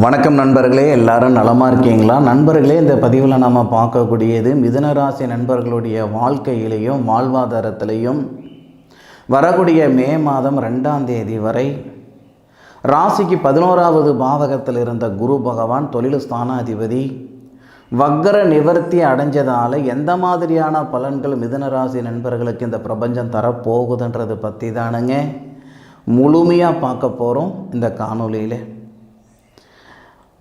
வணக்கம் நண்பர்களே எல்லாரும் நலமாக இருக்கீங்களா? நண்பர்களே இந்த பதிவில் நம்ம பார்க்கக்கூடியது மிதனராசி நண்பர்களுடைய வாழ்க்கையிலையும் வாழ்வாதாரத்திலையும் வரக்கூடிய மே மாதம் ரெண்டாம் தேதி வரை ராசிக்கு பதினோராவது பாவகத்தில் இருந்த குரு பகவான் தொழில் ஸ்தானாதிபதி வக்கர நிவர்த்தி அடைஞ்சதால் எந்த மாதிரியான பலன்கள் மிதனராசி நண்பர்களுக்கு இந்த பிரபஞ்சம் தரப்போகுதுன்றது பற்றி தானுங்க முழுமையாக பார்க்க போகிறோம் இந்த காணொளியில்.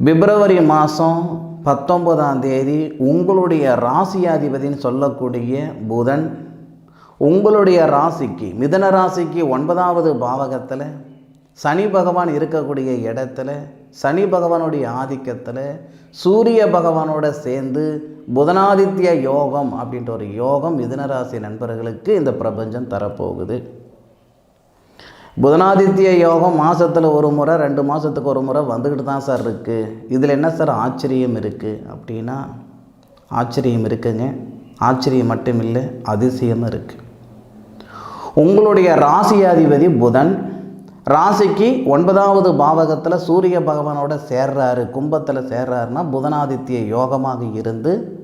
பிப்ரவரி மாதம் பத்தொன்பதாம் தேதி உங்களுடைய ராசியாதிபதின்னு சொல்லக்கூடிய புதன் உங்களுடைய ராசிக்கு மிதன ராசிக்கு ஒன்பதாவது பாவகத்தில் சனி பகவான் இருக்கக்கூடிய இடத்துல சனி பகவானுடைய ஆதிக்கத்தில் சூரிய பகவானோட சேர்ந்து புதனாதித்ய யோகம் அப்படின்ற ஒரு யோகம் மிதனராசி நண்பர்களுக்கு இந்த பிரபஞ்சம் தரப்போகுது. புதனாதித்ய யோகம் மாதத்தில் ஒரு முறை ரெண்டு மாதத்துக்கு ஒரு முறை வந்துக்கிட்டு தான் சார் இருக்குது இதில் என்ன சார் ஆச்சரியம் இருக்குது அப்படின்னா ஆச்சரியம் இருக்குங்க. ஆச்சரியம் மட்டும் இல்லை அதிசயமும் இருக்குது உங்களுடைய ராசியாதிபதி புதன் ராசிக்கு ஒன்பதாவது பாவகத்தில் சூரிய பகவானோட சேர்றாரு. கும்பத்தில் சேர்றாருன்னா புதனாதித்ய யோகமாக இருந்து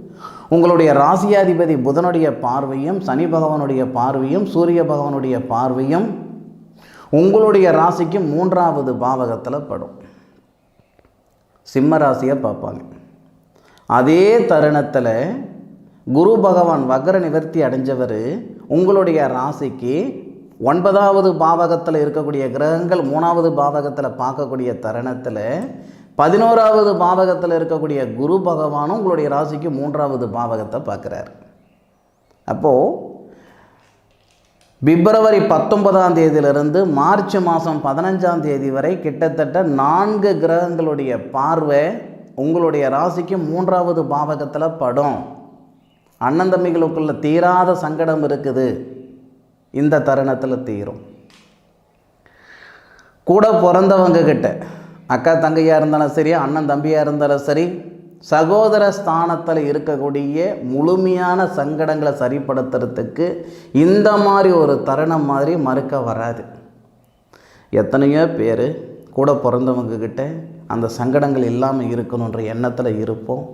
உங்களுடைய ராசியாதிபதி புதனுடைய பார்வையும் சனி பகவானுடைய பார்வையும் சூரிய பகவானுடைய பார்வையும் உங்களுடைய ராசிக்கு மூன்றாவது பாவகத்தில் படும். சிம்ம ராசியை பார்ப்பாங்க. அதே தருணத்தில் குரு பகவான் வக்ர நிவர்த்தி அடைஞ்சவர் உங்களுடைய ராசிக்கு ஒன்பதாவது பாவகத்தில் இருக்கக்கூடிய கிரகங்கள் மூணாவது பாவகத்தில் பார்க்கக்கூடிய தருணத்தில் பதினோராவது பாவகத்தில் இருக்கக்கூடிய குரு பகவானும் உங்களுடைய ராசிக்கு மூன்றாவது பாவகத்தை பார்க்குறாரு. அப்போது பிப்ரவரி பத்தொன்பதாம் தேதியிலிருந்து மார்ச் மாதம் பதினஞ்சாம் தேதி வரை கிட்டத்தட்ட நான்கு கிரகங்களுடைய பார்வை உங்களுடைய ராசிக்கு மூன்றாவது பாவகத்தில் படும். அண்ணன் தம்பிகளுக்குள்ள தீராத சங்கடம் இருக்குது. இந்த தருணத்தில் தீரும். கூட பிறந்தவங்க கிட்ட அக்கா தங்கையாக இருந்தாலும் சரி அண்ணன் தம்பியாக இருந்தாலும் சரி சகோதர ஸ்தானத்தில் இருக்கக்கூடிய முழுமையான சங்கடங்களை சரிப்படுத்துறதுக்கு இந்த மாதிரி ஒரு தருணம் மாதிரி மறுக்க வராது. எத்தனையோ பேர் கூட பிறந்தவங்கக்கிட்ட அந்த சங்கடங்கள் இல்லாமல் இருக்கணுன்ற எண்ணத்தில் இருப்போம்.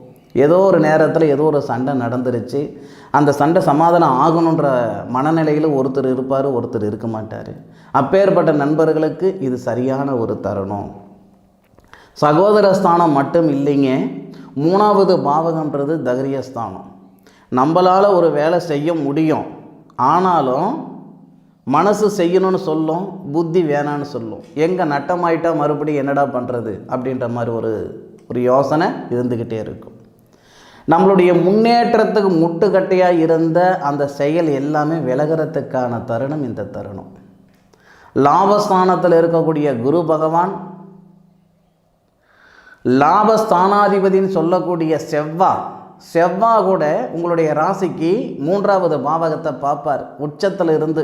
ஏதோ ஒரு நேரத்தில் ஏதோ ஒரு சண்டை நடந்துருச்சு. அந்த சண்டை சமாதானம் ஆகணுன்ற மனநிலையில் ஒருத்தர் இருப்பார் ஒருத்தர் இருக்க மாட்டார். அப்பேற்பட்ட நண்பர்களுக்கு இது சரியான ஒரு தருணம். சகோதர ஸ்தானம் மட்டும் இல்லைங்க. மூணாவது பாவகன்றது தகரிய ஸ்தானம் நம்மளால் ஒரு வேலை செய்ய முடியும். ஆனாலும் மனசு செய்யணும்னு சொல்லும் புத்தி வேணான்னு சொல்லும். எங்கே நட்டமாயிட்டா மறுபடியும் என்னடா பண்ணுறது அப்படின்ற மாதிரி ஒரு ஒரு யோசனை இருந்துக்கிட்டே இருக்கும். நம்மளுடைய முன்னேற்றத்துக்கு முட்டுக்கட்டையாக இருந்த அந்த செயல் எல்லாமே விலகிறதுக்கான தருணம் இந்த தருணம். லாபஸ்தானத்தில் இருக்கக்கூடிய குரு பகவான் லாபஸ்தானாதிபதினு சொல்லக்கூடிய செவ்வா செவ்வா கூட உங்களுடைய ராசிக்கு மூன்றாவது பாவகத்தை பார்ப்பார் உச்சத்தில் இருந்து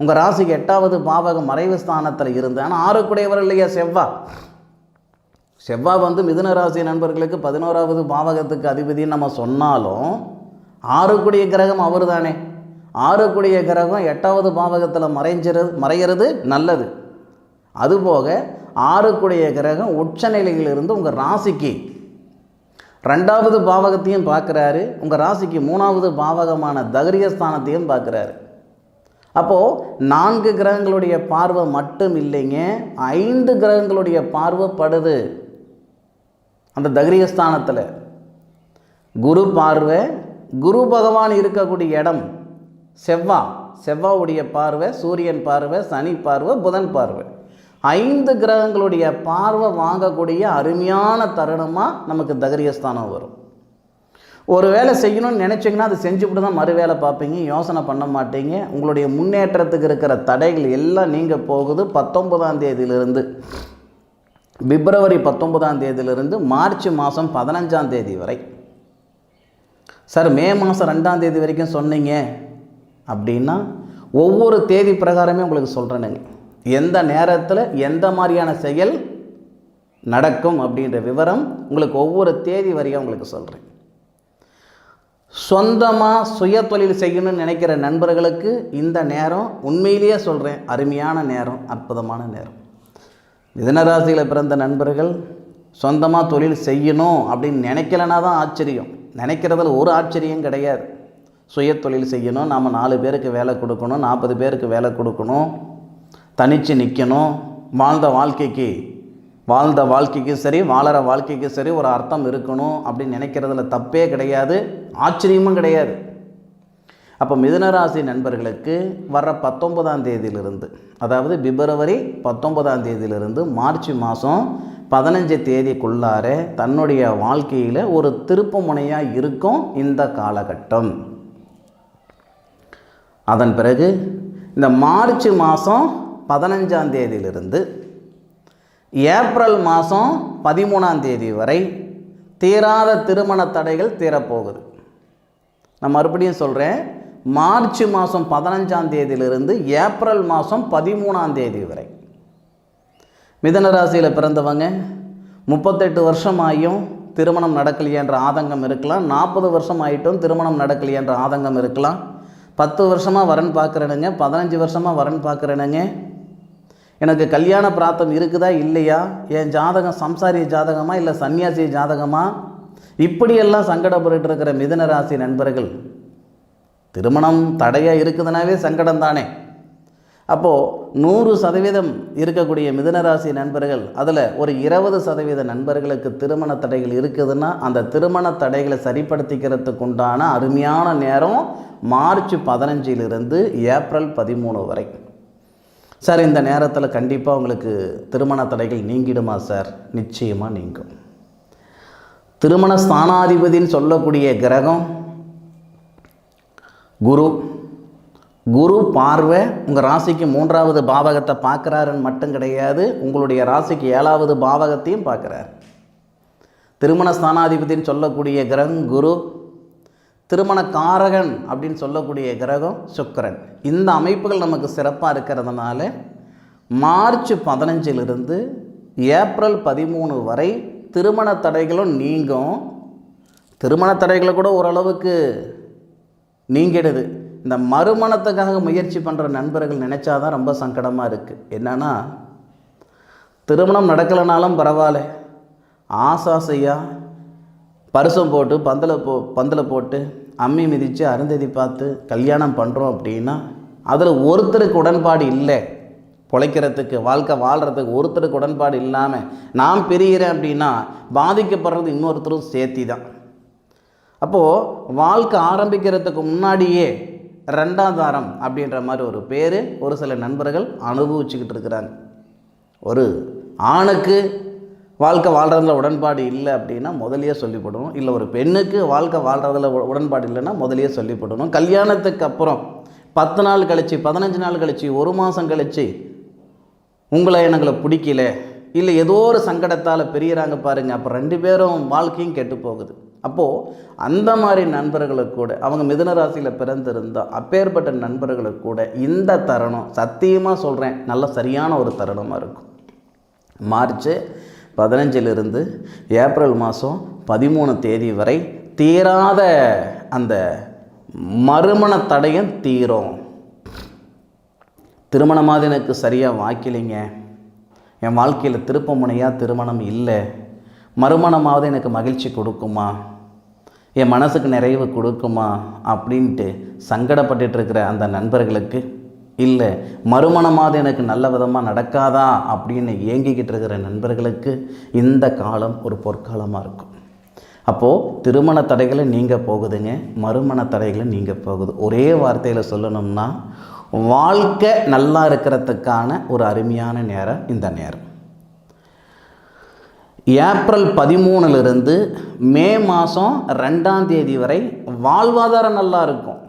உங்கள் ராசிக்கு எட்டாவது பாவகம் மறைவு ஸ்தானத்தில் இருந்து. ஆனால் ஆறுக்குடையவர் இல்லையா செவ்வா? செவ்வா வந்து மிதுன ராசி நண்பர்களுக்கு பதினோராவது பாவகத்துக்கு அதிபதின்னு நம்ம சொன்னாலும் ஆறுக்குடிய கிரகம் அவர் தானே ஆறுக்குடிய கிரகம் எட்டாவது பாவகத்தில் மறைஞ்சிறது மறைகிறது நல்லது. அதுபோக ஆறுக்குடைய கிரகம் உச்ச நிலையிலிருந்து உங்கள் ராசிக்கு. ரெண்டாவது பாவகத்தையும் பார்க்குறாரு. உங்கள் ராசிக்கு மூணாவது பாவகமான தகரியஸ்தானத்தையும் பார்க்குறாரு. அப்போது நான்கு கிரகங்களுடைய பார்வை மட்டும் இல்லைங்க ஐந்து கிரகங்களுடைய பார்வை படுது. அந்த தகரியஸ்தானத்தில். குரு பார்வை குரு பகவான் இருக்கக்கூடிய இடம் செவ்வா. செவ்வாவுடைய பார்வை சூரியன் பார்வை சனி பார்வை புதன் பார்வை. ஐந்து கிரகங்களுடைய பார்வை வாங்கக்கூடிய அருமையான தருணமாக நமக்கு தகரியஸ்தானம் வரும். ஒரு வேலை செய்யணும்னு நினச்சிங்கன்னா அதை செஞ்சுவிட்டு தான் மறு வேலை பார்ப்பீங்க யோசனை பண்ண மாட்டீங்க. உங்களுடைய முன்னேற்றத்துக்கு இருக்கிற தடைகள் எல்லாம் நீங்கள் போகுது. பத்தொன்பதாம் தேதியிலிருந்து பிப்ரவரி பத்தொன்பதாம் தேதியிலிருந்து மார்ச் மாதம் பதினஞ்சாம் தேதி வரை. சார் மே மாதம் ரெண்டாம் தேதி வரைக்கும் சொன்னீங்க அப்படின்னா ஒவ்வொரு தேதி பிரகாரமே உங்களுக்கு சொல்கிறேனுங்க எந்த நேரத்தில் எந்த மாதிரியான செயல் நடக்கும் அப்படின்ற விவரம் உங்களுக்கு ஒவ்வொரு தேதி வரையும் உங்களுக்கு சொல்கிறேன் சொந்தமாக சுய தொழில் செய்யணும்னு நினைக்கிற நண்பர்களுக்கு இந்த நேரம் உண்மையிலேயே சொல்கிறேன் அருமையான நேரம் அற்புதமான நேரம். மிதனராசியில் பிறந்த நண்பர்கள் சொந்தமாக தொழில் செய்யணும் அப்படின்னு நினைக்கலனா தான் ஆச்சரியம். நினைக்கிறதுல ஒரு ஆச்சரியம் கிடையாது. சுய தொழில் செய்யணும் நாம் நாலு பேருக்கு வேலை கொடுக்கணும் நாற்பது பேருக்கு வேலை கொடுக்கணும். தனித்து நிற்கணும் வாழ்ந்த வாழ்க்கைக்கு வாழ்ந்த வாழ்க்கைக்கும் சரி வாழற வாழ்க்கைக்கும் சரி ஒரு அர்த்தம் இருக்கணும் அப்படின்னு நினைக்கிறதுல தப்பே கிடையாது ஆச்சரியமும் கிடையாது. அப்போ மிதுனராசி நண்பர்களுக்கு வர்ற பத்தொன்பதாம் தேதியிலிருந்து அதாவது பிப்ரவரி பத்தொன்பதாம் தேதியிலிருந்து மார்ச் மாதம் பதினஞ்சு தேதிக்குள்ளார தன்னுடைய வாழ்க்கையில் ஒரு திருப்பு முனையாக இருக்கும் இந்த காலகட்டம். அதன் பிறகு இந்த மார்ச் மாதம் பதினஞ்சாம் தேதியிலிருந்து ஏப்ரல் மாதம் பதிமூணாம் தேதி வரை தீராத திருமண தடைகள் தீரப்போகுது. நான் மறுபடியும் சொல்கிறேன் மார்ச் மாதம் பதினஞ்சாம் தேதியிலிருந்து ஏப்ரல் மாதம் பதிமூணாம் தேதி வரை. மிதன ராசியில் பிறந்தவங்க முப்பத்தெட்டு வருஷம் ஆகியும் திருமணம் நடக்கலையன்ற ஆதங்கம் இருக்கலாம் நாற்பது வருஷம் ஆகிட்டும் திருமணம் நடக்கலையன்ற ஆதங்கம் இருக்கலாம். பத்து வருஷமாக வரன் பார்க்குறேனுங்க பதினஞ்சு வருஷமாக வரன் பார்க்குறேனுங்க எனக்கு கல்யாண பிராத்தம் இருக்குதா இல்லையா? என் ஜாதகம் சம்சாரிய ஜாதகமா இல்லை சன்னியாசி ஜாதகமா? இப்படியெல்லாம் சங்கடப்பட்டு இருக்கிற மிதன ராசி நண்பர்கள் திருமணம் தடையாக இருக்குதுனாவே சங்கடம் தானே அப்போது நூறு சதவீதம் இருக்கக்கூடிய மிதுனராசி நண்பர்கள் அதில் ஒரு இருபது சதவீத நண்பர்களுக்கு திருமண தடைகள் இருக்குதுன்னா அந்த திருமண தடைகளை சரிப்படுத்திக்கிறதுக்கு உண்டான அருமையான நேரம் மார்ச் பதினஞ்சிலிருந்து ஏப்ரல் பதிமூணு வரை. சார் இந்த நேரத்தில் கண்டிப்பாக உங்களுக்கு திருமண தடைகள் நீங்கிடுமா சார்? நிச்சயமாக நீங்கும். திருமண ஸ்தானாதிபதின்னு சொல்லக்கூடிய கிரகம் குரு. குரு பார்வை உங்கள் ராசிக்கு மூன்றாவது பாவகத்தை பார்க்குறாருன்னு மட்டும் கிடையாது உங்களுடைய ராசிக்கு ஏழாவது பாவகத்தையும் பார்க்குறார். திருமண ஸ்தானாதிபதின்னு சொல்லக்கூடிய கிரகம் குரு. திருமண காரகன் அப்படின்னு சொல்லக்கூடிய கிரகம் சுக்கரன். இந்த அமைப்புகள் நமக்கு சிறப்பாக இருக்கிறதுனால மார்ச் பதினஞ்சிலிருந்து ஏப்ரல் பதிமூணு வரை திருமண தடைகளும் நீங்கும். திருமண தடைகளை கூட ஓரளவுக்கு நீங்கிடுது. இந்த மறுமணத்துக்காக முயற்சி பண்ணுற நண்பர்கள் நினச்சாதான் ரொம்ப சங்கடமாக இருக்குது என்னன்னா திருமணம் நடக்கலைனாலும் பரவாயில்ல. ஆசாசையாக பரிசம் போட்டு பந்தலை போ பந்தலை போட்டு அம்மி மிதித்து அருந்ததி பார்த்து கல்யாணம் பண்ணுறோம் அப்படின்னா அதில் ஒருத்தருக்கு உடன்பாடு இல்லை. பிழைக்கிறதுக்கு வாழ்க்கை வாழ்கிறதுக்கு ஒருத்தருக்கு உடன்பாடு இல்லாமல் நான் பிரிகிறேன் அப்படின்னா பாதிக்கப்படுறது இன்னொருத்தரும் சேர்த்தி தான் அப்போது வாழ்க்கை ஆரம்பிக்கிறதுக்கு முன்னாடியே ரெண்டாந்தாரம் அப்படின்ற மாதிரி ஒரு பேர் ஒரு சில நண்பர்கள் அனுபவிச்சுக்கிட்டு இருக்கிறாங்க. ஒரு ஆணுக்கு வாழ்க்கை வாழ்கிறதுல உடன்பாடு இல்லை அப்படின்னா முதலியே சொல்லிப்படணும் இல்லை ஒரு பெண்ணுக்கு வாழ்க்கை வாழ்கிறதுல உ- உடன்பாடு இல்லைன்னா முதலியே சொல்லிப்படணும் கல்யாணத்துக்கு அப்புறம் பத்து நாள் கழிச்சு பதினஞ்சு நாள் கழித்து ஒரு மாதம் கழிச்சு உங்களை எனங்களை பிடிக்கல. இல்லை ஏதோ ஒரு சங்கடத்தால் பெரியறாங்க பாருங்கள் அப்போ ரெண்டு பேரும் வாழ்க்கையும் கெட்டு போகுது. அப்போது அந்த மாதிரி நண்பர்களுக்கு கூட அவங்க மிதுன ராசியில் பிறந்திருந்தா அப்பேற்பட்ட நண்பர்களுக்கு கூட இந்த தருணம் சத்தியமாக சொல்கிறேன் நல்ல சரியான ஒரு தருணமாக இருக்கும். மார்ச் பதினஞ்சிலிருந்து ஏப்ரல் மாதம் பதிமூணு தேதி வரை தீராத அந்த மறுமண தடையும் தீரும். திருமணமாவது எனக்கு சரியாக வாய்க்கலைங்க என் வாழ்க்கையில் திருப்ப முனையாக திருமணம் இல்லை. மறுமணமாவது எனக்கு மகிழ்ச்சி கொடுக்குமா? என் மனசுக்கு நிறைவு கொடுக்குமா? அப்படின்ட்டு சங்கடப்பட்டுட்டு இருக்கிற அந்த நண்பர்களுக்கு இல்லை மறுமணமாவது எனக்கு நல்ல விதமாக நடக்காதா அப்படின்னு ஏங்கிக்கிட்டு இருக்கிற நண்பர்களுக்கு இந்த காலம் ஒரு பொற்காலமாக இருக்கும். அப்போது திருமண தடைகளை நீங்கள் போகுதுங்க மறுமண தடைகளை நீங்கள் போகுது. ஒரே வார்த்தையில் சொல்லணும்னா வாழ்க்கை நல்லா இருக்கிறதுக்கான ஒரு அருமையான நேரம் இந்த நேரம். ஏப்ரல் பதிமூணுலேருந்து மே மாதம் ரெண்டாம் தேதி வரை வாழ்வாதாரம் நல்லா இருக்கும்.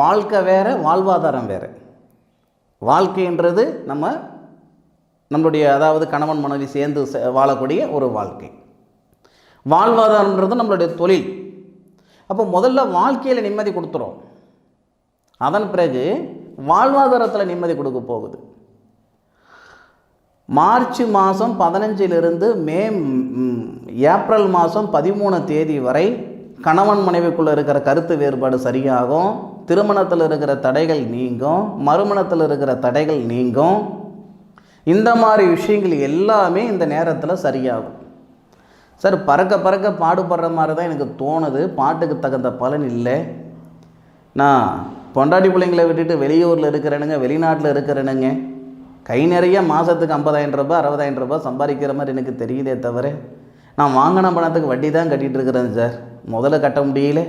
வாழ்க்கை வேறு வாழ்வாதாரம் வேறு. வாழ்க்கைன்றது நம்ம நம்மளுடைய அதாவது கணவன் மனைவி சேர்ந்து வாழக்கூடிய ஒரு வாழ்க்கை. வாழ்வாதாரம்ன்றது நம்மளுடைய தொழில். அப்போ முதல்ல வாழ்க்கையில் நிம்மதி கொடுத்துரும் அதன் பிறகு வாழ்வாதாரத்தில் நிம்மதி கொடுக்க போகுது. மார்ச் மாதம் பதினஞ்சிலிருந்து மே ஏப்ரல் மாதம் பதிமூணு தேதி வரை கணவன் மனைவிக்குள்ளே இருக்கிற கருத்து வேறுபாடு சரியாகும். திருமணத்தில் இருக்கிற தடைகள் நீங்கும் மறுமணத்தில் இருக்கிற தடைகள் நீங்கும். இந்த மாதிரி விஷயங்கள் எல்லாமே இந்த நேரத்தில் சரியாகும். சார் பறக்க பறக்க பாடுபடுற மாதிரி தான் எனக்கு தோணுது. பாட்டுக்கு தகுந்த பலன் இல்லை. நான் பொண்டாட்டி பிள்ளைங்களை விட்டுட்டு வெளியூரில் இருக்கிறேனுங்க வெளிநாட்டில் இருக்கிறேனுங்க. கை நிறைய மாதத்துக்கு ஐம்பதாயிரம் ரூபாய் அறுபதாயிரம் ரூபாய் சம்பாதிக்கிற மாதிரி எனக்கு தெரியுதே தவிர நான் வாங்கின பணத்துக்கு வட்டி தான் கட்டிகிட்டு இருக்கிறேன் சார். முதல்ல கட்ட முடியல.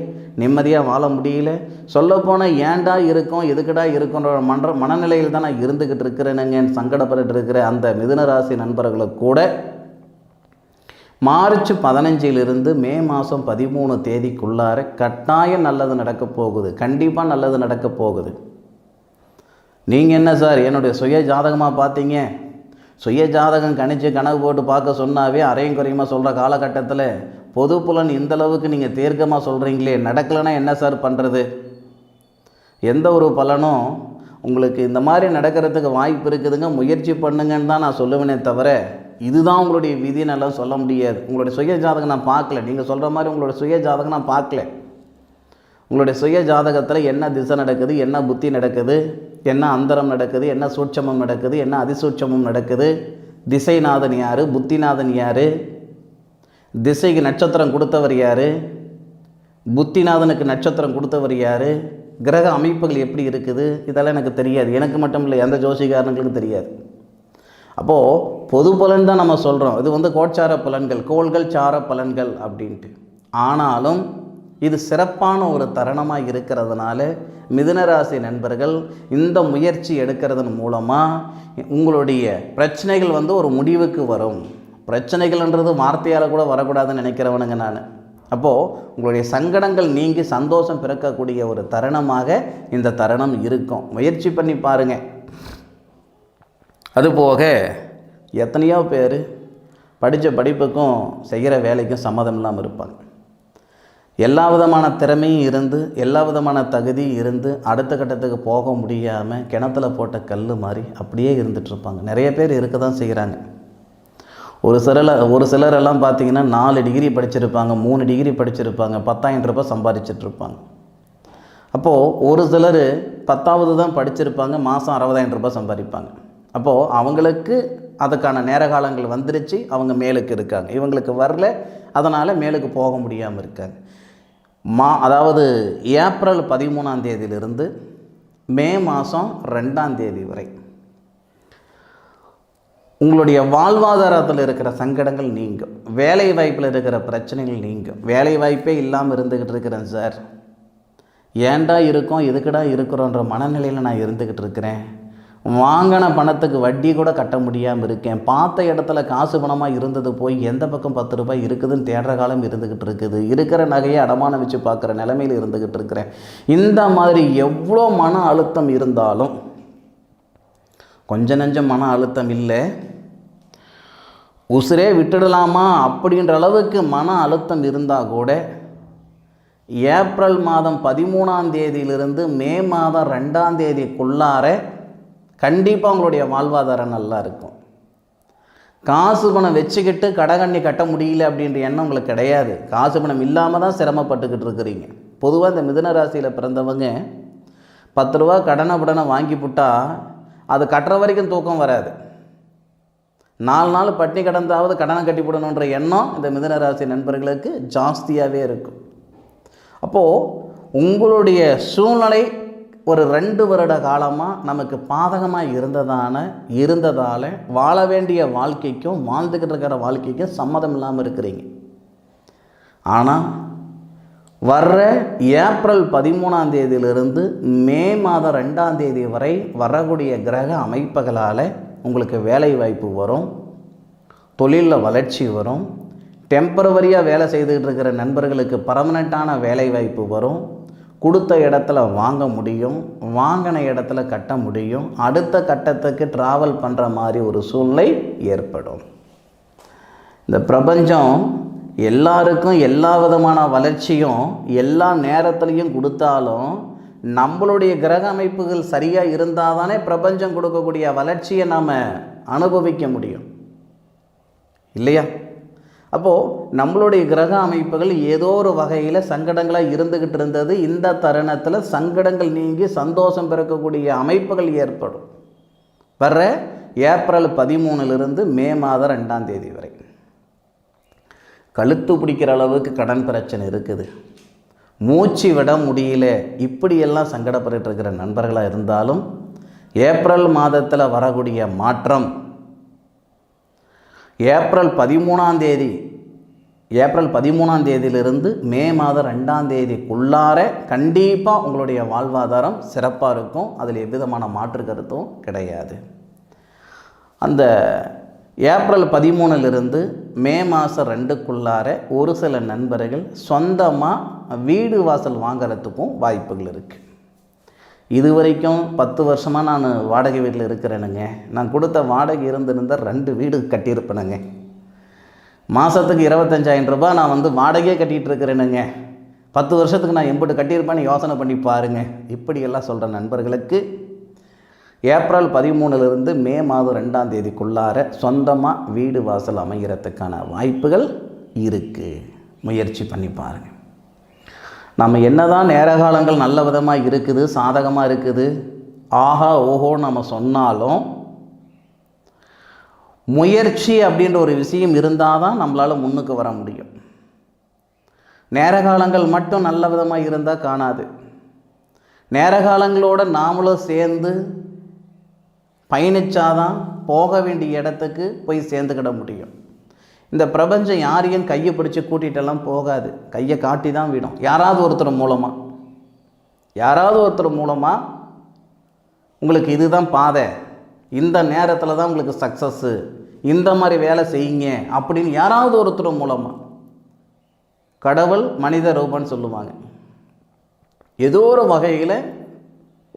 நிம்மதியாக வாழ முடியல. சொல்லப்போனால் ஏன்டா இருக்கும் எதுக்குடா இருக்குன்ற மன்ற மனநிலையில் தான் நான் இருந்துக்கிட்டு இருக்கிறேனுங்க சங்கடப்பட்டு இருக்கிற அந்த மிதுனராசி நண்பர்களை கூட. மார்ச் பதினஞ்சிலிருந்து மே மாதம் பதிமூணு தேதிக்குள்ளார கட்டாயம் நல்லது நடக்க போகுது. கண்டிப்பாக நல்லது நடக்க போகுது. நீங்கள் என்ன சார்? என்னுடைய சுய ஜாதகமாக பார்த்தீங்க? சுய ஜாதகம் கணிச்சு கணக்கு போட்டு பார்க்க சொன்னாவே அரையும் குறையுமா சொல்கிற காலகட்டத்தில்? பொது புலன் இந்தளவுக்கு நீங்கள் தீர்க்கமாக சொல்கிறீங்களே நடக்கலைன்னா என்ன சார் பண்ணுறது எந்த ஒரு பலனும் உங்களுக்கு இந்த மாதிரி நடக்கிறதுக்கு வாய்ப்பு இருக்குதுங்க முயற்சி பண்ணுங்கன்னு தான் நான் சொல்லுவேனே தவிர இதுதான் உங்களுடைய விதினெல்லாம் சொல்ல முடியாது. உங்களுடைய சுய ஜாதகம் நான் பார்க்கல. நீங்கள் சொல்கிற மாதிரி உங்களுடைய சுய ஜாதகம் நான் பார்க்கல. உங்களுடைய சுய ஜாதகத்தில் என்ன திசை நடக்குது என்ன புத்தி நடக்குது? என்ன அந்தரம் நடக்குது என்ன சூட்சமம் நடக்குது என்ன அதிசூட்சமம் நடக்குது? திசைநாதன் யார்? புத்திநாதன் யார்? திசைக்கு நட்சத்திரம் கொடுத்தவர் யார்? புத்திநாதனுக்கு நட்சத்திரம் கொடுத்தவர் யார்? கிரக அமைப்புகள் எப்படி இருக்குது? இதெல்லாம் எனக்கு தெரியாது. எனக்கு மட்டும் இல்லை எந்த ஜோசிகாரனுங்களுக்கும் தெரியாது. அப்போது பொது பலன் தான் நம்ம சொல்கிறோம் இது வந்து கோட்சார பலன்கள் கோள்கள் சார பலன்கள் அப்படின்ட்டு. ஆனாலும் இது சிறப்பான ஒரு தருணமாக இருக்கிறதுனால மிதுனராசி நண்பர்கள் இந்த முயற்சி எடுக்கிறதன் மூலமாக உங்களுடைய பிரச்சனைகள் வந்து ஒரு முடிவுக்கு வரும். பிரச்சனைகள்ன்றது வார்த்தையால் கூட வரக்கூடாதுன்னு நினைக்கிறவனுங்க நான். அப்போது உங்களுடைய சங்கடங்கள் நீங்கி சந்தோஷம் பிறக்கக்கூடிய ஒரு தருணமாக இந்த தருணம் இருக்கும். முயற்சி பண்ணி பாருங்கள் அதுபோக எத்தனையோ பேர் படித்த படிப்புக்கும் செய்கிற வேலைக்கும் சம்மதம் இல்லாமல் இருப்பாங்க. எல்லா விதமான திறமையும் இருந்து எல்லா விதமான தகுதியும் இருந்து அடுத்த கட்டத்துக்கு போக முடியாமல் கிணத்துல போட்ட கல் மாதிரி அப்படியே இருந்துகிட்ருப்பாங்க நிறைய பேர் இருக்க தான் செய்கிறாங்க ஒரு சிலர் ஒரு சிலரெல்லாம் பார்த்தீங்கன்னா நாலு டிகிரி படிச்சிருப்பாங்க மூணு டிகிரி படிச்சிருப்பாங்க பத்தாயிரம் ரூபாய் சம்பாதிச்சிட்ருப்பாங்க அப்போது ஒரு சிலர் பத்தாவது தான் படிச்சிருப்பாங்க மாதம் அறுபதாயிரம் ரூபாய் சம்பாதிப்பாங்க. அப்போது அவங்களுக்கு அதுக்கான நேர காலங்கள் வந்துருச்சு அவங்க மேலுக்கு இருக்காங்க. இவங்களுக்கு வரல அதனால் மேலுக்கு போக முடியாமல் இருக்காங்க. மா அதாவது ஏப்ரல் பதிமூணாம் தேதியிலிருந்து மே மாதம் ரெண்டாம் தேதி வரை. உங்களுடைய வாழ்வாதாரத்தில் இருக்கிற சங்கடங்கள் நீங்கும். வேலை வாய்ப்பில் இருக்கிற பிரச்சனைகள் நீங்கும். வேலை வாய்ப்பே இல்லாமல் இருந்துக்கிட்டு இருக்கிறேன் சார். ஏன்டா இருக்கோம் எதுக்குடா இருக்கிறோன்ற மனநிலையில் நான் இருந்துக்கிட்டு இருக்கிறேன். வாங்கின பணத்துக்கு வட்டி கூட கட்ட முடியாமல் இருக்கேன். பார்த்த இடத்துல காசு பணமாக இருந்தது போய் எந்த பக்கம் பத்து ரூபாய் இருக்குதுன்னு தேடுற காலம் இருந்துக்கிட்டு இருக்குது. இருக்கிற நகையை அடமானம் வச்சு பார்க்குற நிலமையில் இருந்துக்கிட்டு இருக்கிறேன். இந்த மாதிரி எவ்வளோ மன அழுத்தம் இருந்தாலும் கொஞ்ச நஞ்சம் மன அழுத்தம் இல்லை. உசுரே விட்டுடலாமா அப்படின்ற அளவுக்கு மன அழுத்தம் இருந்தால் கூட ஏப்ரல் மாதம் பதிமூணாம் தேதியிலிருந்து மே மாதம் ரெண்டாம் தேதிக்குள்ளார கண்டிப்பாக உங்களுடைய வாழ்வாதாரம் நல்லா இருக்கும். காசு பணம் வச்சுக்கிட்டு கடகண்ணி கட்ட முடியல அப்படின்ற எண்ணம் உங்களுக்கு கிடையாது. காசு பணம் இல்லாமல் தான் சிரமப்பட்டுக்கிட்டு இருக்கிறீங்க. பொதுவாக இந்த மிதன ராசியில் பிறந்தவங்க பத்து ரூபா கடனை படனை வாங்கி புட்டா அது கட்டுற வரைக்கும் தூக்கம் வராது. நாலு நாள் பட்டினி கடந்தாவது கடனை கட்டி போடணுன்ற எண்ணம் இந்த மிதனராசி நண்பர்களுக்கு ஜாஸ்தியாகவே இருக்கும். அப்போது உங்களுடைய சூழ்நிலை ஒரு ரெண்டு வருட காலமாக நமக்கு பாதகமாக இருந்ததான இருந்ததால் வாழ வேண்டிய வாழ்க்கைக்கும் வாழ்ந்துக்கிட்டு இருக்கிற வாழ்க்கைக்கும் சம்மதம் இல்லாமல் இருக்கிறீங்க. ஆனால் வர்ற ஏப்ரல் பதிமூணாம் தேதியிலிருந்து மே மாதம் ரெண்டாம் தேதி வரை வரக்கூடிய கிரக அமைப்புகளால் உங்களுக்கு வேலை வாய்ப்பு வரும் தொழிலில் வளர்ச்சி வரும் டெம்பரவரியாக வேலை செய்துக்கிட்டு இருக்கிற நண்பர்களுக்கு பர்மனெண்ட்டான வேலை வாய்ப்பு வரும் கொடுத்த இடத்துல வாங்க முடியும் வாங்கின இடத்துல கட்ட முடியும் அடுத்த கட்டத்துக்கு ட்ராவல் பண்ணுற மாதிரி ஒரு சூழ்நிலை ஏற்படும். இந்த பிரபஞ்சம் எல்லாருக்கும் எல்லா விதமான வளர்ச்சியும் எல்லா நேரத்துலையும் கொடுத்தாலும் நம்மளுடைய கிரக அமைப்புகள் சரியாக இருந்தால் தானே பிரபஞ்சம் கொடுக்கக்கூடிய வளர்ச்சியை நாம் அனுபவிக்க முடியும். இல்லையா? அப்போது நம்மளுடைய கிரக அமைப்புகள் ஏதோ ஒரு வகையில் சங்கடங்களாக இருந்துக்கிட்டு இருந்தது. இந்த தருணத்தில் சங்கடங்கள் நீங்கி சந்தோஷம் பிறக்கக்கூடிய அமைப்புகள் ஏற்படும். வர்ற ஏப்ரல் பதிமூணுலேருந்து மே மாதம் ரெண்டாம் தேதி வரை. கழுத்து பிடிக்கிற அளவுக்கு கடன் பிரச்சனை இருக்குது. மூச்சு விட முடியல. இப்படியெல்லாம் சங்கடப்பட்டு இருக்கிற நண்பர்களாக இருந்தாலும் ஏப்ரல் மாதத்தில் வரக்கூடிய மாற்றம் ஏப்ரல் பதிமூணாம் தேதி ஏப்ரல் பதிமூணாம் தேதியிலிருந்து மே மாதம் ரெண்டாம் தேதிக்குள்ளார கண்டிப்பாக உங்களுடைய வாழ்வாதாரம் சிறப்பாக இருக்கும். அதில் எவ்விதமான மாற்று கருத்தும் கிடையாது. அந்த ஏப்ரல் பதிமூணுலேருந்து மே மாதம் ரெண்டுக்குள்ளார ஒரு சில நண்பர்கள் சொந்தமாக வீடு வாசல் வாங்குறதுக்கும் வாய்ப்புகள் இருக்குது இது வரைக்கும் பத்து வருஷமாக நான் வாடகை வீட்டில் இருக்கிறேனுங்க. நான் கொடுத்த வாடகை இருந்திருந்தால் ரெண்டு வீடு கட்டியிருப்பேனுங்க. மாதத்துக்கு இருபத்தஞ்சாயிரம் ரூபாய் நான் வந்து வாடகையே கட்டிகிட்டு இருக்கிறேனுங்க. பத்து வருஷத்துக்கு நான் எம்பிட்டு கட்டியிருப்பேன்னு யோசனை பண்ணி பாருங்கள் இப்படியெல்லாம் சொல்கிற நண்பர்களுக்கு ஏப்ரல் பதிமூணுலேருந்து மே மாதம் ரெண்டாம் தேதிக்குள்ளார சொந்தமாக வீடு வாசல் அமைகிறதுக்கான வாய்ப்புகள் இருக்குது முயற்சி பண்ணி பாருங்கள் நம்ம என்னதான் நேர காலங்கள் நல்ல விதமாக இருக்குது சாதகமாக இருக்குது ஆஹா ஓஹோ நம்ம சொன்னாலும் முயற்சி அப்படின்ற ஒரு விஷயம் இருந்தால் தான் நம்மளால் முன்னுக்கு வர முடியும். நேர காலங்கள் மட்டும் நல்ல விதமாக இருந்தால் காணாது. நேரகாலங்களோட நாமளும் சேர்ந்து பயணிச்சாதான் போக வேண்டிய இடத்துக்கு போய் சேர்ந்துக்கிட முடியும். இந்த பிரபஞ்சம் யாரையும் கையை பிடிச்சி கூட்டிகிட்டெல்லாம் போகாது. கையை காட்டி தான் விடும். யாராவது ஒருத்தர் மூலமாக யாராவது ஒருத்தர் மூலமாக உங்களுக்கு இதுதான் பாதை. இந்த நேரத்தில் தான் உங்களுக்கு சக்ஸஸ்ஸு இந்த மாதிரி வேலை செய்யுங்க அப்படின்னு யாராவது ஒருத்தர் மூலமாக கடவுள் மனித ரூபம்னு சொல்லுவாங்க. ஏதோ ஒரு வகையில்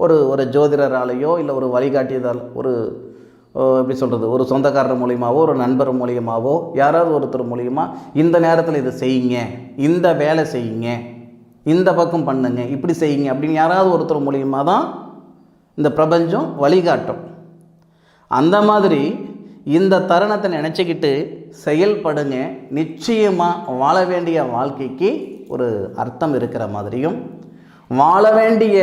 ஒரு ஒரு ஜோதிடராலேயோ இல்லை ஒரு வழிகாட்டியதால் ஒரு எப்படி சொல்கிறது ஒரு சொந்தக்காரர் மூலியமாவோ ஒரு நண்பர் மூலியமாவோ யாராவது ஒருத்தர் மூலியமா இந்த நேரத்தில் இதை செய்யுங்க இந்த வேலை செய்யுங்க இந்த பக்கம் பண்ணுங்க இப்படி செய்யுங்க அப்படின்னு யாராவது ஒருத்தர் மூலியமாக தான் இந்த பிரபஞ்சம் வழிகாட்டும். அந்த மாதிரி இந்த தருணத்தை நினச்சிக்கிட்டு செயல்படுங்க. நிச்சயமாக வாழ வேண்டிய வாழ்க்கைக்கு ஒரு அர்த்தம் இருக்கிற மாதிரியும் வாழ வேண்டிய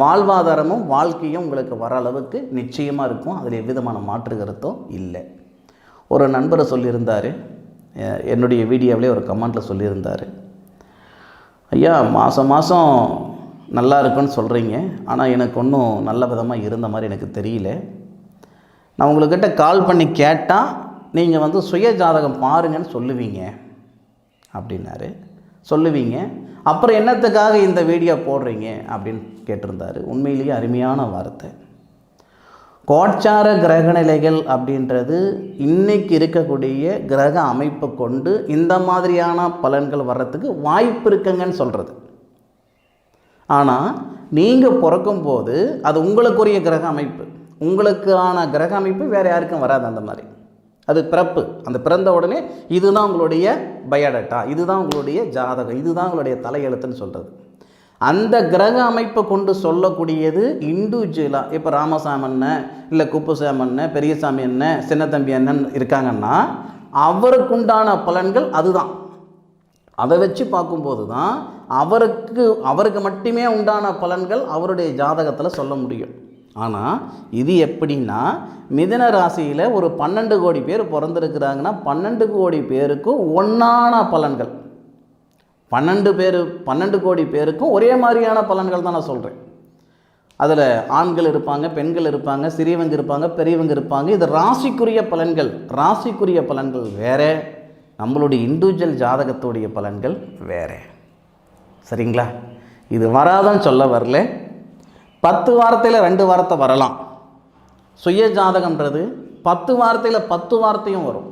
வாழ்வாதாரமும் வாழ்க்கையும் உங்களுக்கு வர அளவுக்கு நிச்சயமாக இருக்கும். அதில் எவ்விதமான மாற்று கருத்தும் இல்லை. ஒரு நண்பரை சொல்லியிருந்தார். என்னுடைய வீடியோவிலே ஒரு கமெண்ட்டில் சொல்லியிருந்தார். ஐயா மாதம் மாதம் நல்லா இருக்குன்னு சொல்கிறீங்க ஆனால் எனக்கு ஒன்றும் நல்ல விதமாக இருந்த மாதிரி எனக்கு தெரியல. நான் உங்கள்கிட்ட கால் பண்ணி கேட்டால் நீங்கள் வந்து சுய ஜாதகம் பாருங்கன்னு சொல்லுவீங்க. அப்படின்னாரு. சொல்லுவீங்க. அப்புறம் என்னத்துக்காக இந்த வீடியோ போடுறீங்க? அப்படின்னு கேட்டிருந்தாரு. உண்மையிலேயே அருமையான வார்த்தை. கோட்சார கிரகநிலைகள் அப்படின்றது இன்றைக்கி இருக்கக்கூடிய கிரக அமைப்பை கொண்டு இந்த மாதிரியான பலன்கள் வர்றதுக்கு வாய்ப்பு இருக்குங்கன்னு சொல்கிறது ஆனால் நீங்கள் பிறக்கும்போது அது உங்களுக்குரிய கிரக அமைப்பு. உங்களுக்கான கிரக அமைப்பு வேறு யாருக்கும் வராது அந்த மாதிரி. அது பிறப்பு. அந்த பிறந்த உடனே இதுதான் உங்களுடைய பயோடேட்டா இதுதான் உங்களுடைய ஜாதகம் இதுதான் உங்களுடைய தலையெழுத்துன்னு சொல்கிறது அந்த கிரக அமைப்பை கொண்டு சொல்லக்கூடியது இண்டிவிஜுவலாக இப்போ ராமசாமி அண்ணன் இல்லை குப்புசாமி அண்ணன் பெரியசாமி அண்ணன் சின்னத்தம்பி அண்ணன் இருக்காங்கன்னா அவருக்குண்டான பலன்கள் அதுதான். அதை வச்சு பார்க்கும்போது தான் அவருக்கு அவருக்கு மட்டுமே உண்டான பலன்கள் அவருடைய ஜாதகத்தில் சொல்ல முடியும். ஆனால் இது எப்படின்னா மிதன ராசியில் ஒரு பன்னெண்டு கோடி பேர் பிறந்திருக்கிறாங்கன்னா பன்னெண்டு கோடி பேருக்கும் ஒன்றான பலன்கள். பன்னெண்டு பேர் பன்னெண்டு கோடி பேருக்கும் ஒரே மாதிரியான பலன்கள் தான் நான் சொல்கிறேன் அதில் ஆண்கள் இருப்பாங்க பெண்கள் இருப்பாங்க சிறியவங்க இருப்பாங்க பெரியவங்க இருப்பாங்க. இது ராசிக்குரிய பலன்கள். ராசிக்குரிய பலன்கள் வேறு நம்மளுடைய இண்டிவிஜுவல் ஜாதகத்துடைய பலன்கள் வேற. சரிங்களா? இது வராதுன்னு சொல்ல வரல. பத்து வாரத்தில் ரெண்டு வாரத்தை வரலாம். சுய ஜாதகம்ன்றது பத்து வார்த்தையில் பத்து வார்த்தையும் வரும்.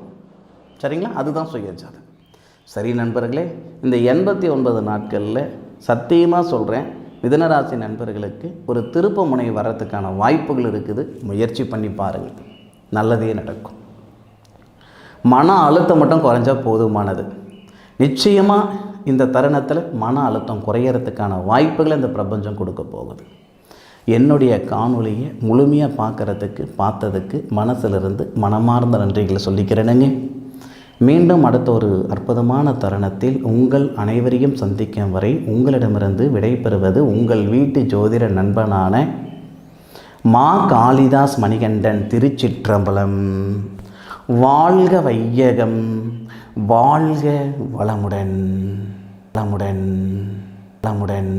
சரிங்களா? அதுதான் சுய ஜாதகம் சரி நண்பர்களே இந்த எண்பத்தி ஒன்பது நாட்களில் சத்தியமாக சொல்கிறேன் மிதனராசி நண்பர்களுக்கு ஒரு திருப்ப முனை வர்றதுக்கான வாய்ப்புகள் இருக்குது. முயற்சி பண்ணி பாருங்கள். நல்லதே நடக்கும். மன அழுத்தம் மட்டும் குறைஞ்சா போதுமானது. நிச்சயமாக இந்த தருணத்தில் மன அழுத்தம் குறையறதுக்கான வாய்ப்புகளை இந்த பிரபஞ்சம் கொடுக்க போகுது. என்னுடைய காணொளியை முழுமையாக பார்க்குறதுக்கு பார்த்ததுக்கு மனசிலிருந்து மனமார்ந்த நன்றிகளை சொல்லிக்கிறேனுங்க. மீண்டும் அடுத்த ஒரு அற்புதமான தருணத்தில் உங்கள் அனைவரையும் சந்திக்கும் வரை உங்களிடமிருந்து விடைபெறுவது உங்கள் வீட்டு ஜோதிட நண்பனான மா காளிதாஸ் மணிகண்டன் திருச்சிற்றம்பலம். வாழ்க வையகம் வாழ்க வளமுடன் வளமுடன் வளமுடன்.